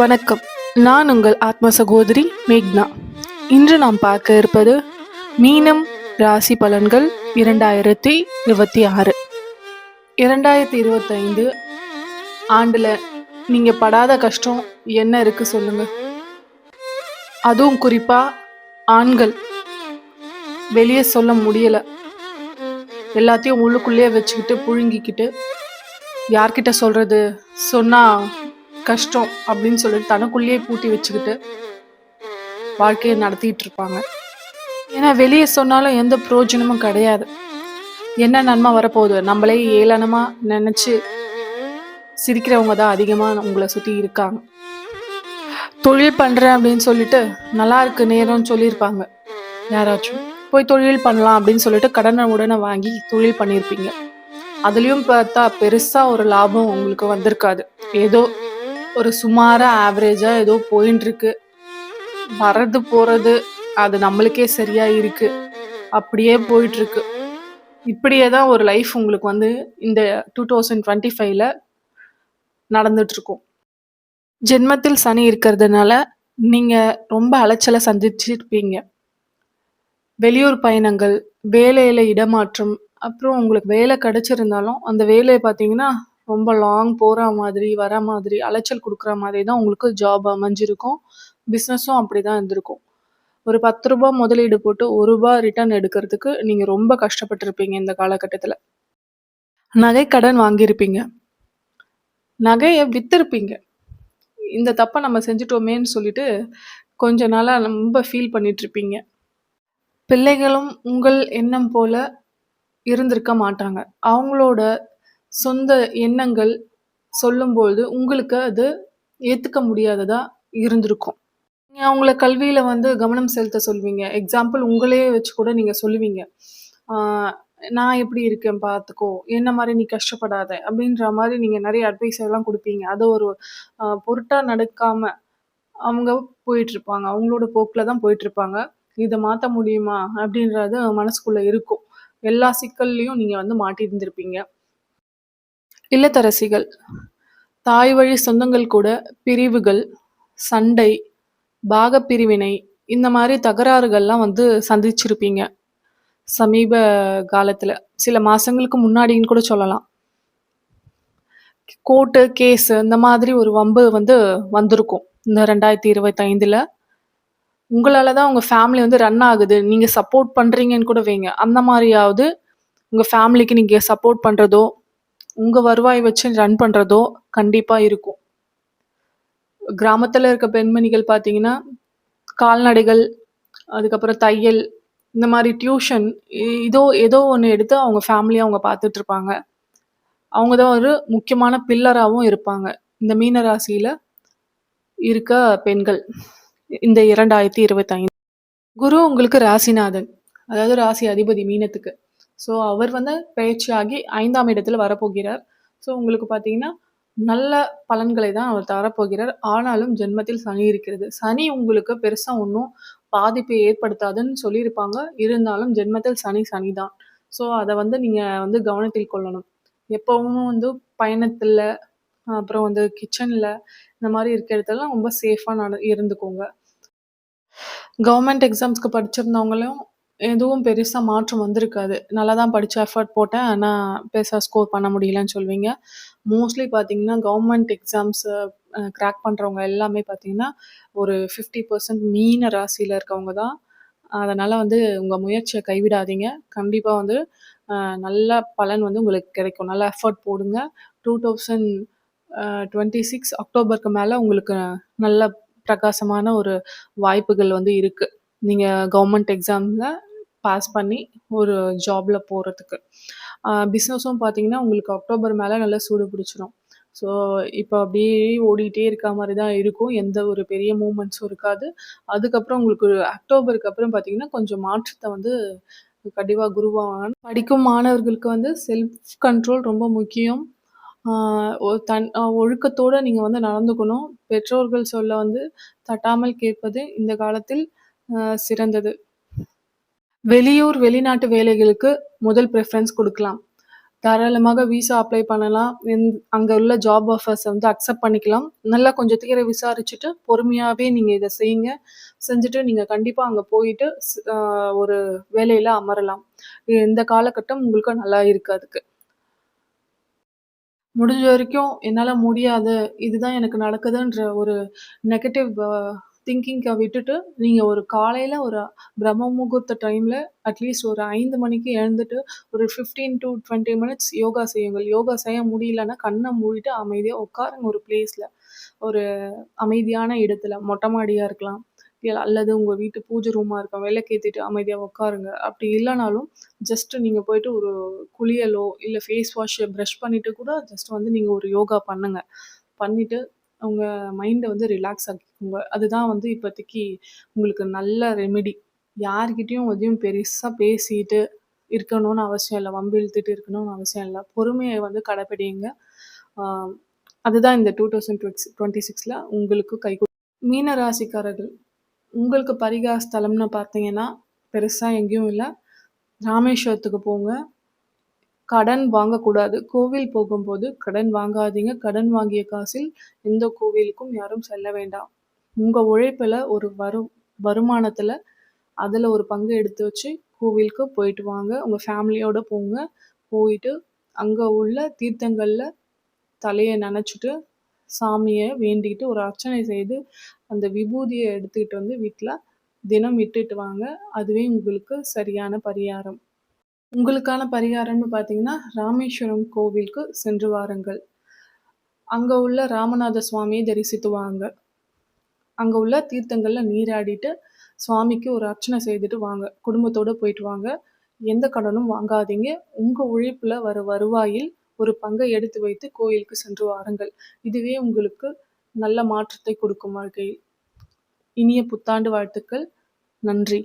வணக்கம். நான் உங்கள் ஆத்ம சகோதரி மேக்னா. இன்று நாம் பார்க்க இருப்பது மீனம் ராசி பலன்கள் இரண்டாயிரத்தி இருபத்தி ஆறு. இரண்டாயிரத்தி இருபத்தைந்து ஆண்டில் நீங்கள் படாத கஷ்டம் என்ன இருக்குது சொல்லுங்கள் அதுவும் குறிப்பாக ஆண்கள். வெளியே சொல்ல முடியலை. எல்லாத்தையும் உள்ளுக்குள்ளேயே வச்சுக்கிட்டு புழுங்கிக்கிட்டு யார்கிட்ட சொல்கிறது சொன்னால் கஷ்டம் அப்படின்னு சொல்லிட்டு தனக்குள்ளேயே பூட்டி வச்சுக்கிட்டு வாழ்க்கையை நடத்திட்டு இருப்பாங்க. ஏன்னா வெளியே சொன்னாலும் எந்த பிரயோஜனமும் கிடையாது. என்ன நன்மை வரப்போகுது? நம்மளே ஏளனமாக நினச்சி சிரிக்கிறவங்க தான் அதிகமாக உங்களை சுற்றி இருக்காங்க. தொழில் பண்ணுறேன் அப்படின்னு சொல்லிட்டு நல்லா இருக்கு நேரம்னு சொல்லியிருப்பாங்க. யாராச்சும் போய் தொழில் பண்ணலாம் அப்படின்னு சொல்லிட்டு கடனை உடனே வாங்கி தொழில் பண்ணியிருப்பீங்க. அதுலேயும் பார்த்தா பெருசாக ஒரு லாபம் உங்களுக்கு வந்திருக்காது. ஏதோ ஒரு சுமாராக ஆவரேஜாக ஏதோ போயின்ட்டுருக்கு வர்றது போகிறது அது நம்மளுக்கே சரியாக இருக்கு. அப்படியே போயிட்டுருக்கு இப்படியே தான் ஒரு லைஃப் உங்களுக்கு வந்து இந்த டூ தௌசண்ட் டுவெண்ட்டி ஃபைவ்ல நடந்துட்டுருக்கும் ஜென்மத்தில் சனி இருக்கிறதுனால நீங்கள் ரொம்ப அலைச்சலை சந்திச்சிருப்பீங்க. வெளியூர் பயணங்கள் வேலையில் இடமாற்றம் அப்புறம் உங்களுக்கு வேலை கிடச்சிருந்தாலும் அந்த வேலையை பார்த்தீங்கன்னா ரொம்ப லாங் போகிற மாதிரி வர மாதிரி அலைச்சல் கொடுக்குற மாதிரி தான் உங்களுக்கு ஜாப் அமைஞ்சிருக்கும். பிஸ்னஸும் அப்படி தான் இருந்திருக்கும். ஒரு பத்து ரூபா முதலீடு போட்டு ஒரு ரூபா ரிட்டர்ன் எடுக்கிறதுக்கு நீங்கள் ரொம்ப கஷ்டப்பட்டிருப்பீங்க இந்த காலகட்டத்தில். நகை கடன் வாங்கியிருப்பீங்க. நகையை வித்திருப்பீங்க. இந்த தப்பை நம்ம செஞ்சுட்டோமேன்னு சொல்லிட்டு கொஞ்ச நாளாக ரொம்ப ஃபீல் பண்ணிட்டு இருப்பீங்க பிள்ளைகளும் உங்கள் எண்ணம் போல இருந்திருக்க மாட்டாங்க. அவங்களோட சொந்த எண்ணங்கள் சொல்லும்போது உங்களுக்கு அது ஏற்றுக்க முடியாததா இருந்திருக்கும். நீங்கள் அவங்கள கல்வியில் வந்து கவனம் செலுத்த சொல்வீங்க. எக்ஸாம்பிள் உங்களே வச்சு கூட நீங்கள் சொல்லுவீங்க. நான் எப்படி இருக்கேன் பார்த்துக்கோ என்ன மாதிரி நீ கஷ்டப்படாத அப்படின்ற மாதிரி நீங்கள் நிறைய அட்வைஸ் எல்லாம் கொடுப்பீங்க. அதை ஒரு பொருட்டாக நடக்காம அவங்க போயிட்டு இருப்பாங்க அவங்களோட போக்கில் தான் போயிட்டுருப்பாங்க. இதை மாற்ற முடியுமா? அப்படின்றது மனசுக்குள்ளே இருக்கும். எல்லா சிக்கல்லையும் நீங்கள் வந்து மாட்டியிருந்திருப்பீங்க. இல்லத்தரசிகள் தாய் வழி சொந்தங்கள் கூட பிரிவுகள் சண்டை பாகப்பிரிவினை இந்த மாதிரி தகராறுகள்லாம் வந்து சந்திச்சிருப்பீங்க. சமீப காலத்தில் சில மாதங்களுக்கு முன்னாடின்னு கூட சொல்லலாம். கோர்ட்டு கேஸு இந்த மாதிரி ஒரு வம்பு வந்து வந்திருக்கும். இந்த ரெண்டாயிரத்தி இருபத்தைந்தில். உங்களால் தான் உங்கள் ஃபேமிலி வந்து ரன் ஆகுது. நீங்கள் சப்போர்ட் பண்ணுறீங்கன்னு கூட வைங்க. அந்த மாதிரியாவது உங்கள் ஃபேமிலிக்கு நீங்கள் சப்போர்ட் பண்ணுறதோ உங்கள் வருவாய் வச்சு ரன் பண்ணுறதோ கண்டிப்பாக இருக்கும். கிராமத்தில் இருக்க பெண்மணிகள் பார்த்தீங்கன்னா கால்நடைகள் அதுக்கப்புறம் தையல் இந்த மாதிரி டியூஷன் இதோ ஏதோ ஒன்று எடுத்து அவங்க ஃபேமிலியை அவங்க பார்த்துட்டு இருப்பாங்க. அவங்க தான் ஒரு முக்கியமான பில்லராகவும் இருப்பாங்க. இந்த மீன ராசியில் இருக்க பெண்கள் இந்த இரண்டாயிரத்தி இருபத்தைந்து. குரு உங்களுக்கு ராசிநாதன். அதாவது ராசி அதிபதி மீனத்துக்கு. ஸோ அவர் வந்து பயிற்சியாகி ஐந்தாம் இடத்தில் வரப்போகிறார். ஸோ உங்களுக்கு பார்த்தீங்கன்னா நல்ல பலன்களை தான் அவர் தரப்போகிறார். ஆனாலும் ஜென்மத்தில் சனி இருக்கிறது. சனி உங்களுக்கு பெருசாக ஒன்றும் பாதிப்பை ஏற்படுத்தாதுன்னு சொல்லியிருப்பாங்க. இருந்தாலும் ஜென்மத்தில் சனி சனி தான் ஸோ அதை வந்து நீங்கள் வந்து கவனத்தில் கொள்ளணும். எப்பவும் வந்து பயணத்தில் அப்புறம் வந்து கிச்சனில் இந்த மாதிரி இருக்கிற இடத்துலலாம் ரொம்ப சேஃபாக நட இருந்துக்கோங்க. கவர்மெண்ட் எக்ஸாம்ஸ்க்கு படிச்சிருந்தவங்களும் எதுவும் பெருசா மாற்றம் வந்திருக்காது. நல்லா தான் படிச்சு எஃபோர்ட் போட்டேன். ஆனா பெருசா ஸ்கோர் பண்ண முடியலன்னு சொல்வீங்க. மோஸ்ட்லி பார்த்தீங்கன்னா, கவர்மெண்ட் எக்ஸாம்ஸ் அ கிராக் பண்றவங்க எல்லாமே பார்த்தீங்கன்னா, ஒரு 50% மீன ராசியில இருக்கவங்க தான். அதனால வந்து உங்க முயற்சிய கைவிடாதீங்க. கண்டிப்பா வந்து அ நல்ல பலன் வந்து உங்களுக்கு கிடைக்கும். நல்லா எஃபோர்ட் போடுங்க. 2000 அ 26 அக்டோபருக்கு மேல உங்களுக்கு நல்ல பிரகாசமான ஒரு வாய்ப்புகள் வந்து இருக்கு. நீங்க கவர்மெண்ட் எக்ஸாம்ல பாஸ் பண்ணி ஒரு ஜாப்ல போறதுக்கு. பிஸ்னஸும் பார்த்தீங்கன்னா, உங்களுக்கு அக்டோபர் மேலே நல்லா சூடு பிடிச்சிரும். ஸோ, இப்போ அப்படியே ஓடிட்டே இருக்க மாதிரி தான் இருக்கும். எந்த ஒரு பெரிய மூமெண்ட்ஸும் இருக்காது. அதுக்கப்புறம் உங்களுக்கு அக்டோபருக்கு அப்புறம் பார்த்தீங்கன்னா, கொஞ்சம் மாற்றத்தை வந்து கண்டிப்பாக குருவான் படிக்கும் மாணவர்களுக்கு வந்து செல்ஃப் கண்ட்ரோல் ரொம்ப முக்கியம். தன் ஒழுக்கத்தோடு நீங்கள் வந்து நடந்துக்கணும். பெற்றோர்கள் சொல்ல வந்து தட்டாமல் கேட்பது இந்த காலத்தில் சிறந்தது. வெளியூர், வெளிநாட்டு வேலைகளுக்கு முதல் ப்ரிஃபரன்ஸ் கொடுக்கலாம் தாராளமாக விசா அப்ளை பண்ணலாம். அங்கே உள்ள ஜாப் ஆஃபர்ஸை வந்து அக்செப்ட் பண்ணிக்கலாம். நல்லா கொஞ்சம் தீர விசாரிச்சுட்டு, பொறுமையாகவே நீங்கள் இதை செய்யுங்க. செஞ்சுட்டு நீங்கள் கண்டிப்பாக அங்கே போயிட்டு ஒரு வேலையில் அமரலாம். இந்த காலகட்டம் உங்களுக்கு நல்லா இருக்குது அதுக்கு. முடிஞ்ச வரைக்கும் என்னால் முடியாது. இதுதான் எனக்கு நடக்குதுன்ற ஒரு நெகட்டிவ் திங்கிங்கை விட்டுட்டு, நீங்கள் ஒரு காலையில் ஒரு பிரம்ம முகூர்த்த டைமில் அட்லீஸ்ட் ஒரு ஐந்து மணிக்கு எழுந்துட்டு, ஒரு 15-20 மினிட்ஸ் யோகா செய்யுங்கள். யோகா செய்ய முடியலன்னா, கண்ணை மூடிட்டு அமைதியாக உட்காருங்க ஒரு பிளேஸில் ஒரு அமைதியான இடத்துல. மொட்டை மாடியாக இருக்கலாம். அல்லது உங்கள் வீட்டு பூஜை ரூமாக இருக்கும் விளக்கேற்றிட்டு அமைதியாக உட்காருங்க. அப்படி இல்லைனாலும் ஜஸ்ட்டு நீங்கள் போயிட்டு ஒரு குளியலோ, இல்லை ஃபேஸ் வாஷ், ப்ரஷ் பண்ணிவிட்டு கூட ஜஸ்ட் வந்து நீங்கள் ஒரு யோகா பண்ணுங்கள் பண்ணிவிட்டு உங்கள் மைண்டை வந்து ரிலாக்ஸ் ஆக்கிக்கோங்க. அதுதான் வந்து இப்போதைக்கு உங்களுக்கு நல்ல ரெமெடி. யார்கிட்டயும் எதையும் பெருசாக பேசிட்டு இருக்கணும்னு அவசியம் இல்லை வம்பு இழுத்துட்டு இருக்கணும்னு அவசியம் இல்லை பொறுமையை வந்து கடைப்பிடிங்க. அதுதான் இந்த 2026ல உங்களுக்கு கை மீன ராசிக்காரர்கள், உங்களுக்கு பரிகார ஸ்தலம்னு பார்த்தீங்கன்னா, பெருசாக எங்கேயும் இல்லை ராமேஸ்வரத்துக்கு போங்க. கடன் வாங்கக்கூடாது. கோவில் போகும்போது கடன் வாங்காதீங்க. கடன் வாங்கிய காசில் எந்த கோவிலுக்கும் யாரும் செல்ல வேண்டாம். உங்கள் உழைப்பில் ஒரு வரு வருமானத்தில் அதில் ஒரு பங்கு எடுத்து வச்சு கோவிலுக்கு போயிட்டு வாங்க. உங்கள் ஃபேமிலியோடு போங்க. போயிட்டு அங்கே உள்ள தீர்த்தங்களில் தலையை நினச்சிட்டு சாமியை வேண்டிக்கிட்டு ஒரு அர்ச்சனை செய்து, அந்த விபூதியை எடுத்துக்கிட்டு வந்து வீட்டில் தினம் விட்டுட்டு வாங்க. அதுவே உங்களுக்கு சரியான பரிகாரம். உங்களுக்கான பரிகாரம்னு பார்த்தீங்கன்னா, ராமேஸ்வரம் கோவிலுக்கு சென்று வாருங்கள். அங்கே உள்ள ராமநாத சுவாமியை தரிசித்து வாங்க. அங்கே உள்ள தீர்த்தங்களில் நீராடிட்டு, சுவாமிக்கு ஒரு அர்ச்சனை செய்துட்டு வாங்க. குடும்பத்தோடு போயிட்டு வாங்க. எந்த கடனும் வாங்காதீங்க. உங்கள் உழைப்பில் வர வருவாயில் ஒரு பங்கை எடுத்து வைத்து கோயிலுக்கு சென்று வாருங்கள். இதுவே உங்களுக்கு நல்ல மாற்றத்தை கொடுக்கும் வாழ்க்கையில். இனிய புத்தாண்டு வாழ்த்துக்கள். நன்றி.